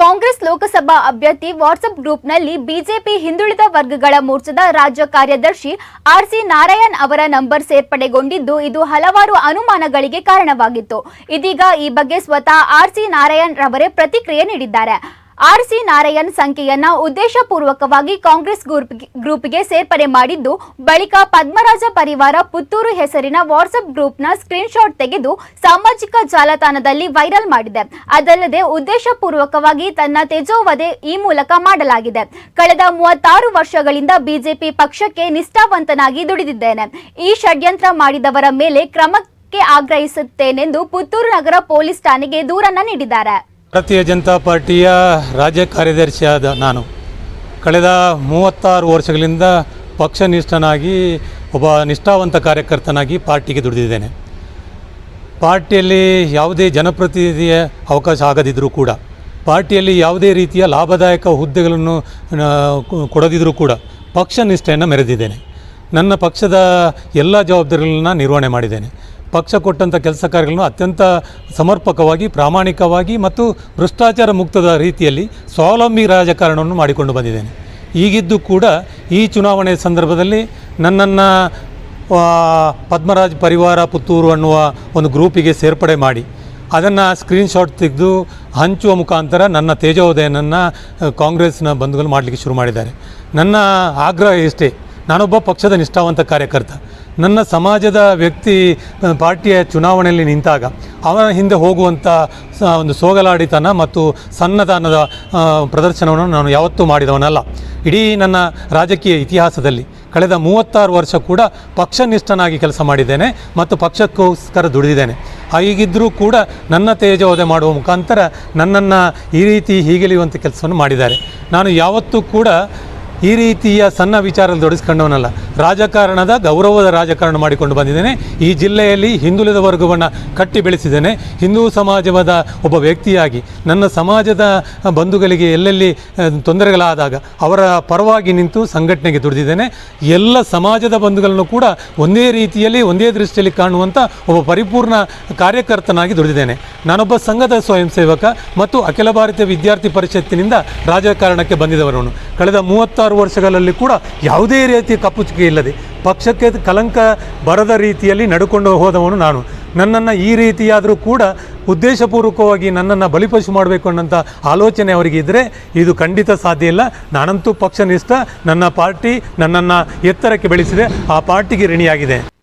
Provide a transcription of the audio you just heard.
ಕಾಂಗ್ರೆಸ್ ಲೋಕಸಭಾ ಅಭ್ಯರ್ಥಿ WhatsApp ಗ್ರೂಪ್ನಲ್ಲಿ BJP ಹಿಂದುಳಿದ ವರ್ಗಗಳ ಮೋರ್ಚಾದ ರಾಜ್ಯ ಕಾರ್ಯದರ್ಶಿ ಆರ್ಸಿ ನಾರಾಯಣ್ ಅವರ ನಂಬರ್ ಸೇರ್ಪಡೆಗೊಂಡಿದ್ದು, ಇದು ಹಲವಾರು ಅನುಮಾನಗಳಿಗೆ ಕಾರಣವಾಗಿತ್ತು. ಇದೀಗ ಈ ಬಗ್ಗೆ ಸ್ವತಃ ಆರ್ಸಿ ನಾರಾಯಣ್ ರವರೇ ಪ್ರತಿಕ್ರಿಯೆ ನೀಡಿದ್ದಾರೆ. ಆರ್ಸಿ ನಾರಾಯಣ್ ಸಂಖ್ಯೆಯನ್ನ ಉದ್ದೇಶಪೂರ್ವಕವಾಗಿ ಕಾಂಗ್ರೆಸ್ ಗ್ರೂಪ್ ಗ್ರೂಪ್ಗೆ ಸೇರ್ಪಡೆ ಮಾಡಿದ್ದು, ಬಳಿಕ ಪದ್ಮರಾಜ ಪರಿವಾರ ಪುತ್ತೂರು ಹೆಸರಿನ ವಾಟ್ಸ್ಆಪ್ ಗ್ರೂಪ್ನ ಸ್ಕ್ರೀನ್ಶಾಟ್ ತೆಗೆದು ಸಾಮಾಜಿಕ ಜಾಲತಾಣದಲ್ಲಿ ವೈರಲ್ ಮಾಡಿದೆ. ಅದಲ್ಲದೆ ಉದ್ದೇಶಪೂರ್ವಕವಾಗಿ ತನ್ನ ತೇಜೋವಧೆ ಈ ಮೂಲಕ ಮಾಡಲಾಗಿದೆ. ಕಳೆದ ಮೂವತ್ತಾರು ವರ್ಷಗಳಿಂದ ಬಿಜೆಪಿ ಪಕ್ಷಕ್ಕೆ ನಿಷ್ಠಾವಂತನಾಗಿ ದುಡಿದಿದ್ದೇನೆ. ಈ ಷಡ್ಯಂತ್ರ ಮಾಡಿದವರ ಮೇಲೆ ಕ್ರಮಕ್ಕೆ ಆಗ್ರಹಿಸುತ್ತೇನೆಂದು ಪುತ್ತೂರು ನಗರ ಪೊಲೀಸ್ ಠಾಣೆಗೆ ದೂರನ್ನ ನೀಡಿದ್ದಾರೆ. ಭಾರತೀಯ ಜನತಾ ಪಾರ್ಟಿಯ ರಾಜ್ಯ ಕಾರ್ಯದರ್ಶಿಯಾದ ನಾನು. ಕಳೆದ ಮೂವತ್ತಾರು ವರ್ಷಗಳಿಂದ ಪಕ್ಷನಿಷ್ಠನಾಗಿ, ಒಬ್ಬ ನಿಷ್ಠಾವಂತ ಕಾರ್ಯಕರ್ತನಾಗಿ ಪಾರ್ಟಿಗೆ ದುಡಿದಿದ್ದೇನೆ. ಪಾರ್ಟಿಯಲ್ಲಿ ಯಾವುದೇ ಜನಪ್ರತಿನಿಧಿಯ ಅವಕಾಶ ಆಗದಿದ್ದರೂ ಕೂಡ, ಪಾರ್ಟಿಯಲ್ಲಿ ಯಾವುದೇ ರೀತಿಯ ಲಾಭದಾಯಕ ಹುದ್ದೆಗಳನ್ನು ಕೊಡದಿದ್ದರೂ ಕೂಡ ಪಕ್ಷ ನಿಷ್ಠೆಯನ್ನು ಮೆರೆದಿದ್ದೇನೆ. ನನ್ನ ಪಕ್ಷದ ಎಲ್ಲ ಜವಾಬ್ದಾರಿಗಳನ್ನ ನಿರ್ವಹಣೆ ಮಾಡಿದ್ದೇನೆ. ಪಕ್ಷ ಕೊಟ್ಟಂಥ ಕೆಲಸ ಕಾರ್ಯಗಳನ್ನು ಅತ್ಯಂತ ಸಮರ್ಪಕವಾಗಿ, ಪ್ರಾಮಾಣಿಕವಾಗಿ ಮತ್ತು ಭ್ರಷ್ಟಾಚಾರ ಮುಕ್ತದ ರೀತಿಯಲ್ಲಿ ಸ್ವಾವಲಂಬಿ ರಾಜಕಾರಣವನ್ನು ಮಾಡಿಕೊಂಡು ಬಂದಿದ್ದೇನೆ. ಈಗಿದ್ದು ಕೂಡ ಈ ಚುನಾವಣೆ ಸಂದರ್ಭದಲ್ಲಿ ನನ್ನನ್ನು ಪದ್ಮರಾಜ್ ಪರಿವಾರ ಪುತ್ತೂರು ಅನ್ನುವ ಒಂದು ಗ್ರೂಪಿಗೆ ಸೇರ್ಪಡೆ ಮಾಡಿ, ಅದನ್ನು ಸ್ಕ್ರೀನ್ಶಾಟ್ ತೆಗೆದು ಹಂಚುವ ಮುಖಾಂತರ ನನ್ನ ತೇಜೋದಯನನ್ನು ಕಾಂಗ್ರೆಸ್ನ ಬಂಧುಗಳು ಮಾಡಲಿಕ್ಕೆ ಶುರು ಮಾಡಿದ್ದಾರೆ. ನನ್ನ ಆಗ್ರಹ ಇಷ್ಟೇ ನಾನೊಬ್ಬ ಪಕ್ಷದ ನಿಷ್ಠಾವಂತ ಕಾರ್ಯಕರ್ತ. ನನ್ನ ಸಮಾಜದ ವ್ಯಕ್ತಿ ಪಾರ್ಟಿಯ ಚುನಾವಣೆಯಲ್ಲಿ ನಿಂತಾಗ, ಅವನ ಹಿಂದೆ ಹೋಗುವಂಥ ಒಂದು ಸೋಗಲಾಡಿತನ ಮತ್ತು ಸನ್ನದಾನದ ಪ್ರದರ್ಶನವನ್ನು ನಾನು ಯಾವತ್ತೂ ಮಾಡಿದವನಲ್ಲ. ಇಡೀ ನನ್ನ ರಾಜಕೀಯ ಇತಿಹಾಸದಲ್ಲಿ ಕಳೆದ ಮೂವತ್ತಾರು ವರ್ಷ ಕೂಡ ಪಕ್ಷನಿಷ್ಠನಾಗಿ ಕೆಲಸ ಮಾಡಿದ್ದೇನೆ ಮತ್ತು ಪಕ್ಷಕ್ಕೋಸ್ಕರ ದುಡಿದಿದ್ದೇನೆ. ಹೀಗಿದ್ದರೂ ಕೂಡ ನನ್ನ ತೇಜೋದೆ ಮಾಡುವ ಮುಖಾಂತರ ನನ್ನನ್ನು ಈ ರೀತಿ ಹೀಗೆಲಿಯುವಂಥ ಕೆಲಸವನ್ನು ಮಾಡಿದ್ದಾರೆ. ನಾನು ಯಾವತ್ತೂ ಕೂಡ ಈ ರೀತಿಯ ಸಣ್ಣ ವಿಚಾರದಲ್ಲಿ ತೊಡಗಿಸ್ಕೊಂಡವನಲ್ಲ. ರಾಜಕಾರಣದ ಗೌರವದ ರಾಜಕಾರಣ ಮಾಡಿಕೊಂಡು ಬಂದಿದ್ದೇನೆ. ಈ ಜಿಲ್ಲೆಯಲ್ಲಿ ಹಿಂದುಳಿದ ವರ್ಗವನ್ನು ಕಟ್ಟಿ ಬೆಳೆಸಿದ್ದೇನೆ. ಹಿಂದೂ ಸಮಾಜವಾದ ಒಬ್ಬ ವ್ಯಕ್ತಿಯಾಗಿ ನನ್ನ ಸಮಾಜದ ಬಂಧುಗಳಿಗೆ ಎಲ್ಲೆಲ್ಲಿ ತೊಂದರೆಗಳಾದಾಗ ಅವರ ಪರವಾಗಿ ನಿಂತು ಸಂಘಟನೆಗೆ ದುಡಿದಿದ್ದೇನೆ. ಎಲ್ಲ ಸಮಾಜದ ಬಂಧುಗಳನ್ನು ಕೂಡ ಒಂದೇ ರೀತಿಯಲ್ಲಿ, ಒಂದೇ ದೃಷ್ಟಿಯಲ್ಲಿ ಕಾಣುವಂಥ ಒಬ್ಬ ಪರಿಪೂರ್ಣ ಕಾರ್ಯಕರ್ತನಾಗಿ ದುಡಿದಿದ್ದೇನೆ. ನಾನೊಬ್ಬ ಸಂಘದ ಸ್ವಯಂ ಸೇವಕ ಮತ್ತು ಅಖಿಲ ಭಾರತೀಯ ವಿದ್ಯಾರ್ಥಿ ಪರಿಷತ್ತಿನಿಂದ ರಾಜಕಾರಣಕ್ಕೆ ಬಂದಿದವರವನು ಕಳೆದ ಮೂವತ್ತಾರು ವರ್ಷಗಳಲ್ಲಿ ಕೂಡ ಯಾವುದೇ ರೀತಿಯ ಕಪ್ಪುಚಿಕೆ ಇಲ್ಲದೆ ಪಕ್ಷಕ್ಕೆ ಕಲಂಕ ಬರದ ರೀತಿಯಲ್ಲಿ ನಡ್ಕೊಂಡು ಹೋದವನು ನಾನು. ನನ್ನನ್ನು ಈ ರೀತಿಯಾದರೂ ಕೂಡ ಉದ್ದೇಶಪೂರ್ವಕವಾಗಿ ನನ್ನನ್ನು ಬಲಿಪಶು ಮಾಡಬೇಕು ಅನ್ನೋಂಥ ಆಲೋಚನೆ ಅವರಿಗೆ ಇದ್ದರೆ ಇದು ಖಂಡಿತ ಸಾಧ್ಯ ಇಲ್ಲ. ನಾನಂತೂ ಪಕ್ಷನಿಷ್ಠ. ನನ್ನ ಪಾರ್ಟಿ ನನ್ನನ್ನು ಎತ್ತರಕ್ಕೆ ಬೆಳೆಸಿದೆ. ಆ ಪಾರ್ಟಿಗೆ ಋಣಿಯಾಗಿದೆ.